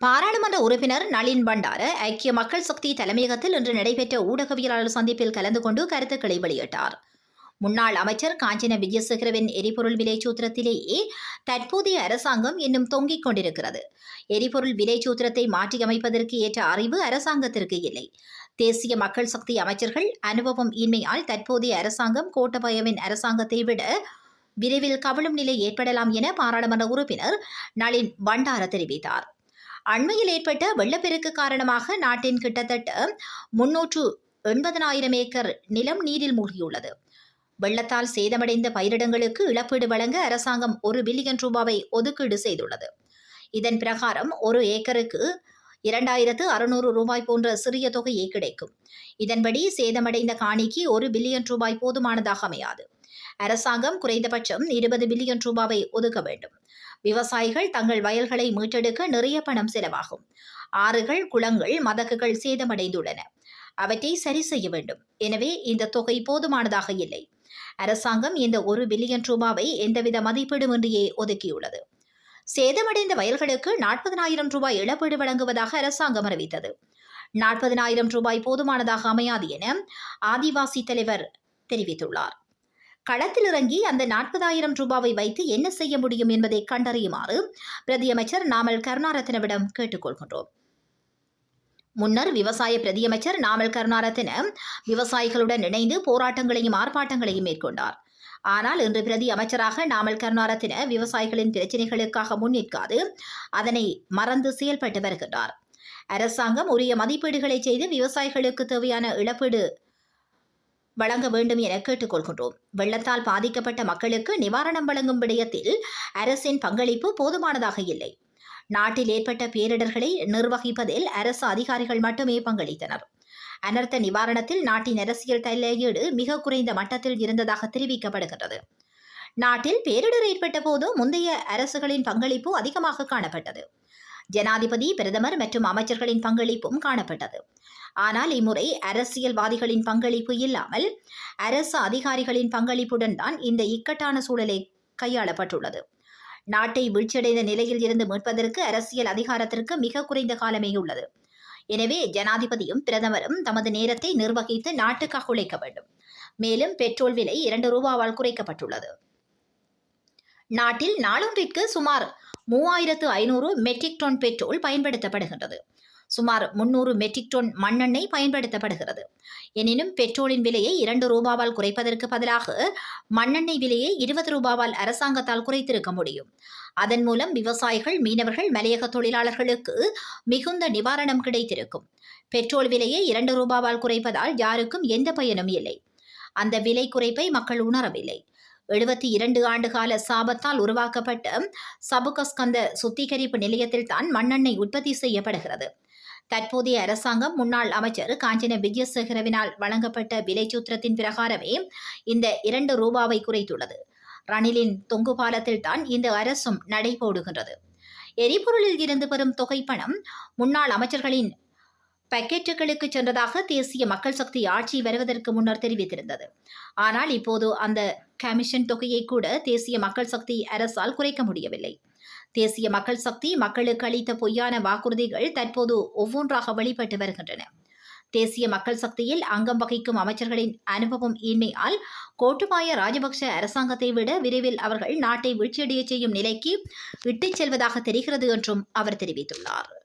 பாராளுமன்ற உறுப்பினர் நளின் பண்டார ஐக்கிய மக்கள் சக்தி தலைமையகத்தில் இன்று நடைபெற்ற ஊடகவியலாளர் சந்திப்பில் கலந்து கொண்டு கருத்துக்களை வெளியிட்டார். முன்னாள் அமைச்சர் காஞ்சன விஜயசேகரவின் எரிபொருள் விலை சூத்திரத்திலேயே தற்போதைய அரசாங்கம் இன்னும் தொங்கிக் கொண்டிருக்கிறது. எரிபொருள் விலை சூத்திரத்தை மாற்றியமைப்பதற்கு ஏற்ற அறிவு அரசாங்கத்திற்கு இல்லை. தேசிய மக்கள் சக்தி அமைச்சர்கள் அனுபவம் இன்மையால் தற்போதைய அரசாங்கம் கோட்டபயவின் அரசாங்கத்தை விட விரைவில் கவிழும் நிலை ஏற்படலாம் என பாராளுமன்ற உறுப்பினர் நளின் பண்டார தெரிவித்தார். அண்மையில் ஏற்பட்ட வெள்ளப்பெருக்கு காரணமாக நாட்டின் கிட்டத்தட்ட முன்னூற்று எண்பதனாயிரம் ஏக்கர் நிலம் நீரில் மூழ்கியுள்ளது. வெள்ளத்தால் சேதமடைந்த பயிரிடங்களுக்கு இழப்பீடு வழங்க அரசாங்கம் ஒரு பில்லியன் ரூபாவை ஒதுக்கீடு செய்துள்ளது. இதன் பிரகாரம் ஒரு ஏக்கருக்கு இரண்டாயிரத்து அறுநூறு ரூபாய் போன்ற சிறிய தொகையே கிடைக்கும். இதன்படி சேதமடைந்த காணிக்கு ஒரு பில்லியன் ரூபாய் போதுமானதாக அமையாது. அரசாங்கம் குறைந்தபட்சம் இருபது பில்லியன் ரூபாவை ஒதுக்க வேண்டும். விவசாயிகள் தங்கள் வயல்களை மீட்டெடுக்க நிறைய பணம் செலவாகும். ஆறுகள் குளங்கள் மதகுகள் சேதமடைந்துள்ளன. அவற்றை சரி செய்ய வேண்டும். எனவே இந்த தொகை போதுமானதாக இல்லை. அரசாங்கம் இந்த ஒரு பில்லியன் ரூபாவை எந்தவித மதிப்பீடுமின்றியே ஒதுக்கியுள்ளது. சேதமடைந்த வயல்களுக்கு நாற்பதனாயிரம் ரூபாய் இழப்பீடு வழங்குவதாக அரசாங்கம் அறிவித்தது. நாற்பதனாயிரம் ரூபாய் போதுமானதாக அமையாது என ஆதிவாசி தலைவர் தெரிவித்துள்ளார். களத்தில் இறங்கி அந்த நாற்பதாயிரம் ரூபாவை வைத்து என்ன செய்ய முடியும் என்பதை கண்டறியுமாறு பிரதியமைச்சர் நாமல் கருணாரத்னவிடம் கேட்டுக்கொள்கின்றோம். முன்னர் விவசாய பிரதியமைச்சர் நாமல் கருணாரத்ன விவசாயிகளுடன் இணைந்து போராட்டங்களையும் ஆர்ப்பாட்டங்களையும் மேற்கொண்டார். ஆனால் இன்று பிரதி அமைச்சராக நாமல் கருணாரத்ன விவசாயிகளின் பிரச்சினைகளுக்காக முன்னிற்காது அதனை மறந்து செயல்பட்டு வருகின்றார். அரசாங்கம் உரிய மதிப்பீடுகளை செய்து விவசாயிகளுக்கு தேவையான இழப்பீடு வழங்க வேண்டும் என கேட்டுக்கொள்கின்றோம். வெள்ளத்தால் பாதிக்கப்பட்ட மக்களுக்கு நிவாரணம் வழங்கும் விடயத்தில் அரசின் பங்களிப்பு போதுமானதாக இல்லை. நாட்டில் ஏற்பட்ட பேரிடர்களை நிர்வகிப்பதில் அரசு அதிகாரிகள் மட்டுமே பங்களித்தனர். அனர்த்த நிவாரணத்தில் நாட்டின் அரசியல் தலையீடு மிக குறைந்த மட்டத்தில் இருந்ததாக தெரிவிக்கப்படுகின்றது. நாட்டில் பேரிடர் ஏற்பட்ட போது முந்தைய அரசுகளின் பங்களிப்பு அதிகமாக காணப்பட்டது. ஜனாதிபதி பிரதமர் மற்றும் அமைச்சர்களின் பங்களிப்பும் காணப்பட்டது. ஆனால் இம்முறை அரசியல்வாதிகளின் பங்களிப்பு இல்லாமல் அரசு அதிகாரிகளின் பங்களிப்புடன் தான் இந்த இக்கட்டான சூழலை கையாளப்பட்டுள்ளது. நாட்டை வீழ்ச்சியடைந்த நிலையில் இருந்து மீட்பதற்கு அரசியல் அதிகாரத்திற்கு மிக குறைந்த காலமே உள்ளது. எனவே ஜனாதிபதியும் பிரதமரும் தமது நேரத்தை நிர்வகித்து நாட்டுக்காக உழைக்க வேண்டும். மேலும் பெட்ரோல் விலை இரண்டு ரூபாவால் குறைக்கப்பட்டுள்ளது. நாட்டில் நாளொன்றிற்கு சுமார் மூவாயிரத்து ஐநூறு மெட்ரிக் டன் பெட்ரோல் பயன்படுத்தப்படுகின்றது. சுமார் முன்னூறு மெட்ரிக் டன் மண்ணெண்ணெய் பயன்படுத்தப்படுகிறது. எனினும் பெட்ரோலின் விலையை இரண்டு ரூபாவால் குறைப்பதற்கு பதிலாக மண்ணெண்ணெய் விலையை இருபது ரூபாவால் அரசாங்கத்தால் குறைத்திருக்க முடியும். அதன் மூலம் விவசாயிகள் மீனவர்கள் மலையக தொழிலாளர்களுக்கு மிகுந்த நிவாரணம் கிடைத்திருக்கும். பெட்ரோல் விலையை இரண்டு ரூபாவால் குறைப்பதால் யாருக்கும் எந்த பயனும் இல்லை. அந்த விலை குறைப்பை மக்கள் உணரவில்லை. எழுபத்தி இரண்டு ஆண்டு கால சாபத்தால் உருவாக்கப்பட்ட சபுகஸ்கந்த சுத்திகரிப்பு நிலையத்தில் தான் மண்ணெண்ணெய் உற்பத்தி செய்யப்படுகிறது. தற்போதைய அரசாங்கம் முன்னாள் அமைச்சர் காஞ்சன விஜயசேகரவினால் வழங்கப்பட்ட விலைச்சூத்திரத்தின் பிரகாரமே இந்த இரண்டு ரூபாவை குறைத்துள்ளது. ரணிலின் தொங்கு பாலத்தில் தான் இந்த அரசும் நடைபோடுகின்றது. எரிபொருளில் இருந்து பெறும் தொகை பணம் முன்னாள் அமைச்சர்களின் பக்கெட்டுகளுக்கு சென்றதாக தேசிய மக்கள் சக்தி ஆட்சி வருவதற்கு முன்னர் தெரிவித்திருந்தது. ஆனால் இப்போது அந்த கமிஷன் தொகையை கூட தேசிய மக்கள் சக்தி அரசால் குறைக்க முடியவில்லை. தேசிய மக்கள் சக்தி மக்களுக்கு அளித்த பொய்யான வாக்குறுதிகள் தற்போது ஒவ்வொன்றாக வெளிப்பட்டு வருகின்றன. தேசிய மக்கள் சக்தியில் அங்கம் வகிக்கும் அமைச்சர்களின் அனுபவம் இன்மையால் கோட்டுபாய ராஜபக்ஷ அரசாங்கத்தை விட விரைவில் அவர்கள் நாட்டை வீழ்ச்சியடைய செய்யும் நிலைக்கு இட்டுச் செல்வதாக தெரிகிறது என்றும் அவர் தெரிவித்துள்ளார்.